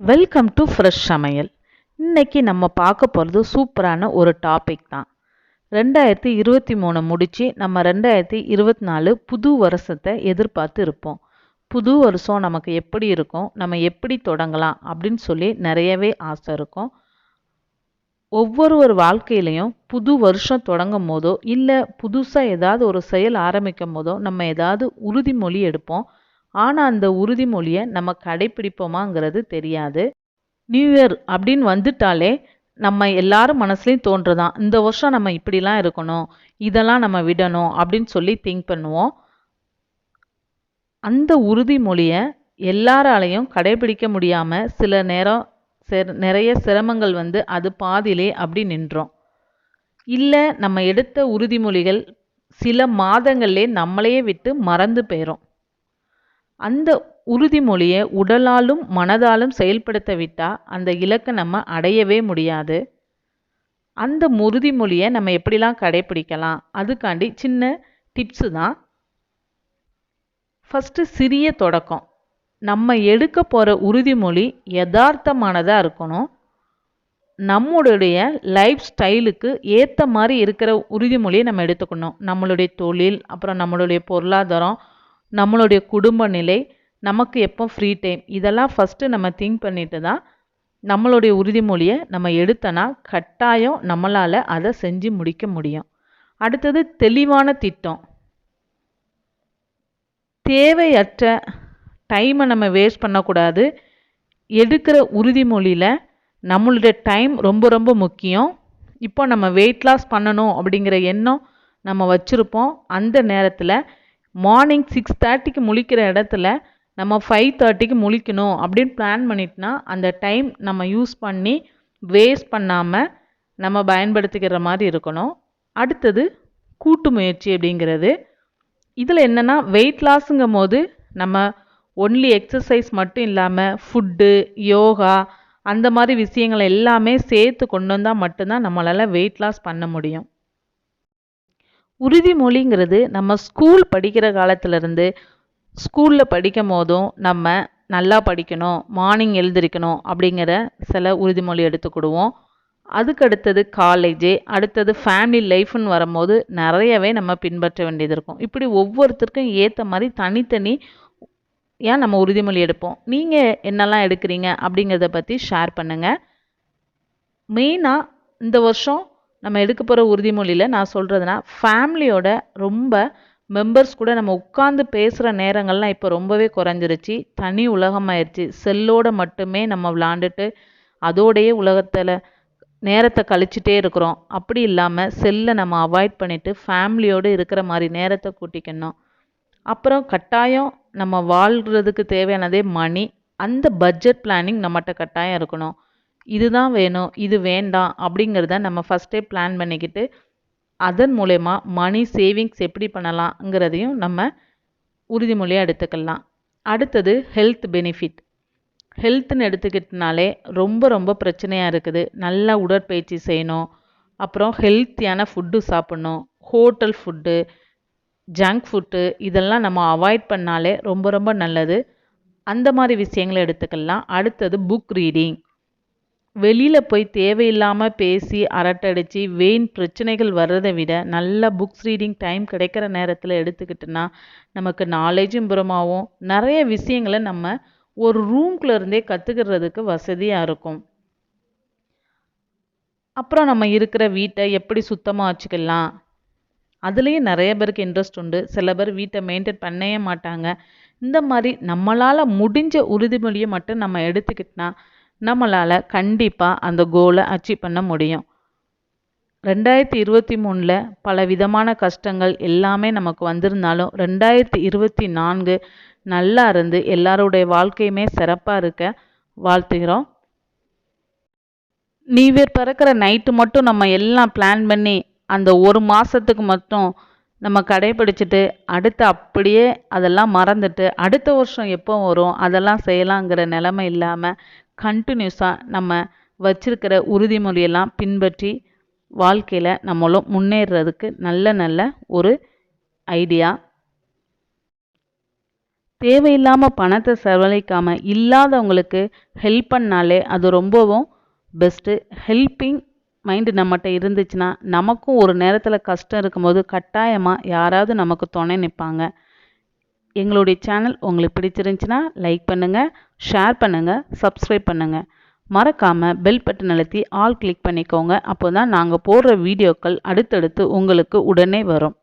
Welcome to fresh சமையல். இன்னைக்கு நம்ம பார்க்க போகிறது சூப்பரான ஒரு டாபிக் தான். ரெண்டாயிரத்தி இருபத்தி மூணு முடித்து நம்ம ரெண்டாயிரத்தி இருபத்தி நாலு புது வருஷத்தை எதிர்பார்த்து இருப்போம். புது வருஷம் நமக்கு எப்படி இருக்கும்? நம்ம எப்படி தொடங்கலாம்? அப்படின்னு சொல்லி நிறையவே ஆசை இருக்கும். ஒவ்வொருவர் வாழ்க்கையிலையும் புது வருஷம் தொடங்கும் போதோ இல்லை புதுசாக ஏதாவது ஒரு செயல் ஆரம்பிக்கும் போதோ நம்ம ஏதாவது உறுதிமொழி எடுப்போம். ஆனால் அந்த உறுதிமொழியை நம்ம கடைப்பிடிப்போமாங்கிறது தெரியாது. நியூ இயர் அப்படின்னு வந்துட்டாலே நம்ம எல்லாரும் மனசுலையும் தோன்றுதான். இந்த வருஷம் நம்ம இப்படிலாம் இருக்கணும் இதெல்லாம் நம்ம விடணும் அப்படின்னு சொல்லி திங்க் பண்ணுவோம். அந்த உறுதிமொழியை எல்லாராலையும் கடைபிடிக்க முடியாமல் சில நேரம் நிறைய சிரமங்கள் வந்து அது பாதியிலே அப்படி நின்றோம். இல்லை நம்ம எடுத்த உறுதிமொழிகள் சில மாதங்கள்லே நம்மளையே விட்டு மறந்து போயிடும் அந்த உறுதிமொழியை உடலாலும் மனதாலும் செயல்படுத்த விட்டால் அந்த இலக்கை நம்ம அடையவே முடியாது. அந்த உறுதிமொழியை நம்ம எப்படிலாம் கடைப்பிடிக்கலாம்? அதுக்காண்டி சின்ன டிப்ஸு தான். ஃபஸ்ட்டு சிறிய தொடக்கம். நம்ம எடுக்க போகிற உறுதிமொழி யதார்த்தமானதாக இருக்கணும். நம்மளுடைய லைஃப் ஸ்டைலுக்கு ஏற்ற மாதிரி இருக்கிற உறுதிமொழியை நம்ம எடுத்துக்கணும். நம்மளுடைய தொழில் அப்புறம் நம்மளுடைய பொருளாதாரம் நம்மளுடைய குடும்ப நிலை நமக்கு எப்போ ஃப்ரீ டைம் இதெல்லாம் ஃபஸ்ட்டு நம்ம திங்க் பண்ணிட்டு தான் நம்மளுடைய உறுதிமொழியை நம்ம எடுத்தோன்னா கட்டாயம் நம்மளால் அதை செஞ்சு முடிக்க முடியும். அடுத்தது தெளிவான திட்டம். தேவையற்ற டைமை நம்ம வேஸ்ட் பண்ணக்கூடாது. எடுக்கிற உறுதிமொழியில் நம்மளுடைய டைம் ரொம்ப ரொம்ப முக்கியம். இப்போ நம்ம வெயிட் லாஸ் பண்ணணும் அப்படிங்கிற எண்ணம் நம்ம வச்சுருப்போம். அந்த நேரத்தில் மார்னிங் சிக்ஸ் தேர்ட்டிக்கு முழிக்கிற இடத்துல நம்ம ஃபைவ் தேர்ட்டிக்கு முழிக்கணும் அப்படின்னு பிளான் பண்ணிட்டோன்னா அந்த டைம் நம்ம யூஸ் பண்ணி வேஸ்ட் பண்ணாமல் நம்ம பயன்படுத்திக்கிற மாதிரி இருக்கணும். அடுத்தது கூட்டு முயற்சி அப்படிங்கிறது. இதில் என்னென்னா வெயிட் லாஸுங்கும் போது நம்ம ஒன்லி எக்ஸசைஸ் மட்டும் இல்லாமல் ஃபுட்டு யோகா அந்த மாதிரி விஷயங்களை எல்லாமே சேர்த்து கொண்டு வந்தால் மட்டும்தான் நம்மளால் வெயிட் லாஸ் பண்ண முடியும். உறுதிமொழிங்கிறது நம்ம ஸ்கூல் படிக்கிற காலத்திலேருந்து ஸ்கூலில் படிக்கும் போதும் நம்ம நல்லா படிக்கணும் மார்னிங் எழுந்திருக்கணும் அப்படிங்கிற சில உறுதிமொழி எடுத்துக்கிடுவோம் அதுக்கு அடுத்தது காலேஜு அடுத்தது ஃபேமிலி லைஃப்னு வரும்போது நிறையவே நம்ம பின்பற்ற வேண்டியது இருக்கும். இப்படி ஒவ்வொருத்தருக்கும் ஏற்ற மாதிரி தனித்தனி ஏன் நம்ம உறுதிமொழி எடுப்போம்? நீங்கள் என்னெல்லாம் எடுக்கிறீங்க அப்படிங்கிறத பற்றி ஷேர் பண்ணுங்கள் மெயினாக இந்த வருஷம் நம்ம எடுக்க போகிற உறுதிமொழியில் நான் சொல்கிறதுனா ஃபேமிலியோட ரொம்ப மெம்பர்ஸ் கூட நம்ம உட்காந்து பேசுகிற நேரங்கள்லாம் இப்போ ரொம்பவே குறைஞ்சிருச்சு. தனி உலகமாயிருச்சு. செல்லோட மட்டுமே நம்ம விளாண்டுட்டு அதோடையே உலகத்தில் நேரத்தை கழிச்சிட்டே இருக்கிறோம். அப்படி இல்லாமல் செல்லை நம்ம அவாய்ட் பண்ணிவிட்டு ஃபேமிலியோடு இருக்கிற மாதிரி நேரத்தை கூட்டிக்கணும். அப்புறம் கட்டாயம் நம்ம வாழ்கிறதுக்கு தேவையானதே மணி அந்த பட்ஜெட் பிளானிங் நம்மகிட்ட கட்டாயம் இருக்கணும். இதுதான் வேணும் இது வேண்டாம் அப்படிங்கிறத நம்ம ஃபஸ்ட்டே பிளான் பண்ணிக்கிட்டு அதன் மூலயமா மணி சேவிங்ஸ் எப்படி பண்ணலாங்கிறதையும் நம்ம உறுதிமொழியாக எடுத்துக்கலாம். அடுத்தது ஹெல்த் பெனிஃபிட் ஹெல்த்துன்னு எடுத்துக்கிட்டனாலே ரொம்ப ரொம்ப பிரச்சனையாக இருக்குது. நல்லா உடற்பயிற்சி செய்யணும். அப்புறம் ஹெல்த்தியான ஃபுட்டு சாப்பிட்ணும். ஹோட்டல் ஃபுட்டு ஜங்க் ஃபுட்டு இதெல்லாம் நம்ம அவாய்ட் பண்ணாலே ரொம்ப ரொம்ப நல்லது. அந்த மாதிரி விஷயங்களை எடுத்துக்கலாம். அடுத்தது புக் ரீடிங் வெளியில் போய் தேவையில்லாமல் பேசி அரட்டடிச்சு வெயின் பிரச்சனைகள் வர்றதை விட நல்ல புக்ஸ் ரீடிங் டைம் கிடைக்கிற நேரத்தில் எடுத்துக்கிட்டோன்னா நமக்கு நாலேஜும் இம்ப்ரூவ் நிறைய விஷயங்களை நம்ம ஒரு ரூம்குள்ளே இருந்தே கற்றுக்கிறதுக்கு வசதியாக இருக்கும். அப்புறம் நம்ம இருக்கிற வீட்டை எப்படி சுத்தமாக வச்சுக்கலாம்? அதுலேயும் நிறைய பேருக்கு இன்ட்ரெஸ்ட் உண்டு. சில பேர் வீட்டை மெயின்டைன் பண்ணவே மாட்டாங்க. இந்த மாதிரி நம்மளால் முடிஞ்ச உறுதிமொழியை மட்டும் நம்ம எடுத்துக்கிட்டோன்னா நம்மளால் கண்டிப்பாக அந்த கோலை அச்சீவ் பண்ண முடியும். ரெண்டாயிரத்தி இருபத்தி மூணில் பல விதமான கஷ்டங்கள் எல்லாமே நமக்கு வந்திருந்தாலும் ரெண்டாயிரத்தி இருபத்தி நான்கு நல்லா இருந்து எல்லாருடைய வாழ்க்கையுமே சிறப்பாக இருக்க வாழ்த்துகிறோம். நியூ இயர் பிறக்கிற நைட்டு மட்டும் நம்ம எல்லாம் பிளான் பண்ணி அந்த ஒரு மாதத்துக்கு மட்டும் நம்ம கடைபிடிச்சிட்டு அடுத்து அப்படியே அதெல்லாம் மறந்துட்டு அடுத்த வருஷம் எப்போ வரும் அதெல்லாம் செய்யலாங்கிற நிலமை இல்லாமல் கண்டினியூஸாக நம்ம வச்சிருக்கிற உறுதிமொழியெல்லாம் பின்பற்றி வாழ்க்கையில் நம்மளும் முன்னேறுறதுக்கு நல்ல நல்ல ஒரு ஐடியா தேவையில்லாமல் பணத்தை செலவழிக்காமல் இல்லாதவங்களுக்கு ஹெல்ப் பண்ணாலே அது ரொம்பவும் பெஸ்ட்டு ஹெல்ப்பிங் மைண்டு நம்மகிட்ட இருந்துச்சுன்னா நமக்கும் ஒரு நேரத்தில் கஷ்டம் இருக்கும்போது கட்டாயமாக யாராவது நமக்கு துணை நிற்பாங்க எங்களுடைய சேனல் உங்களுக்கு பிடிச்சிருந்துச்சுன்னா லைக் பண்ணுங்கள் ஷேர் பண்ணுங்கள் சப்ஸ்கிரைப் பண்ணுங்கள் மறக்காமல் பெல் பட்டன் அழுத்தி ஆல் கிளிக் பண்ணிக்கோங்க. அப்போ தான் நாங்கள் போடுற வீடியோக்கள் அடுத்தடுத்து உங்களுக்கு உடனே வரும்.